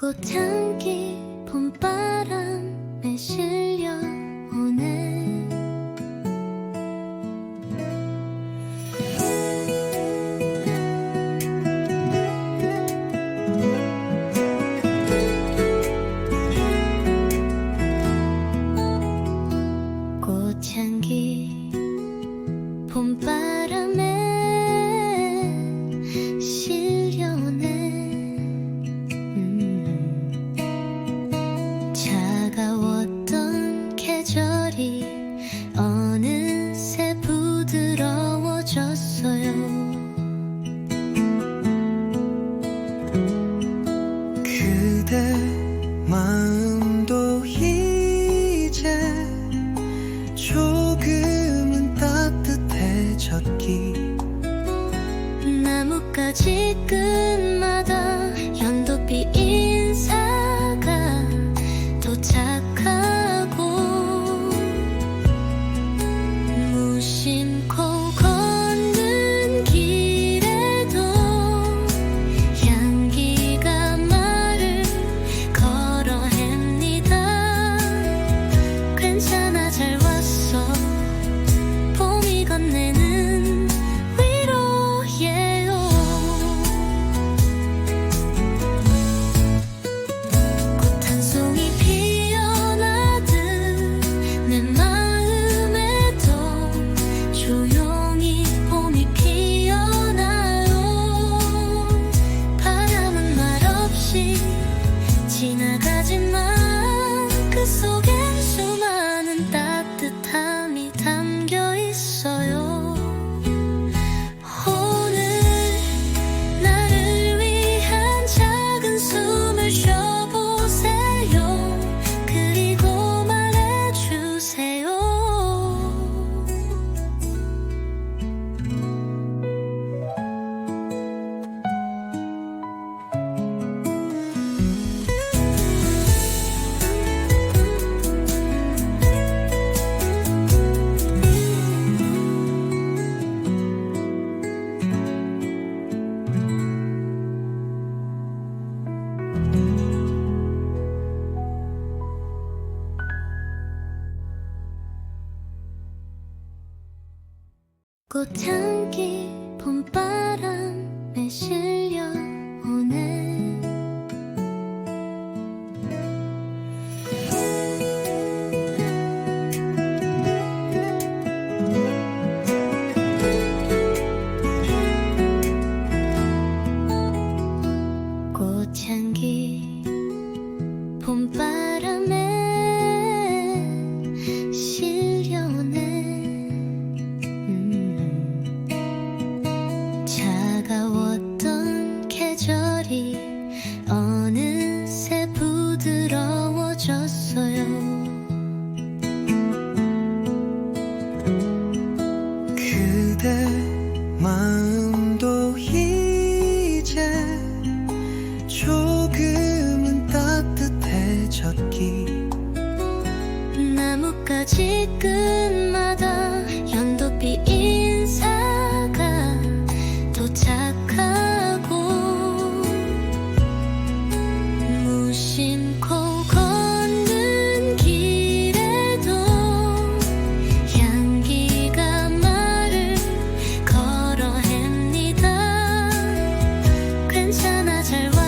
꽃향기 봄바람. 조금은 따뜻해졌기. 나뭇가지 끝마다 꽃향기 봄바람에 실려오네. 꽃향기 봄바람 내 마음도 이제 조금은 따뜻해졌기 나뭇가지 끝마다 괜찮아 잘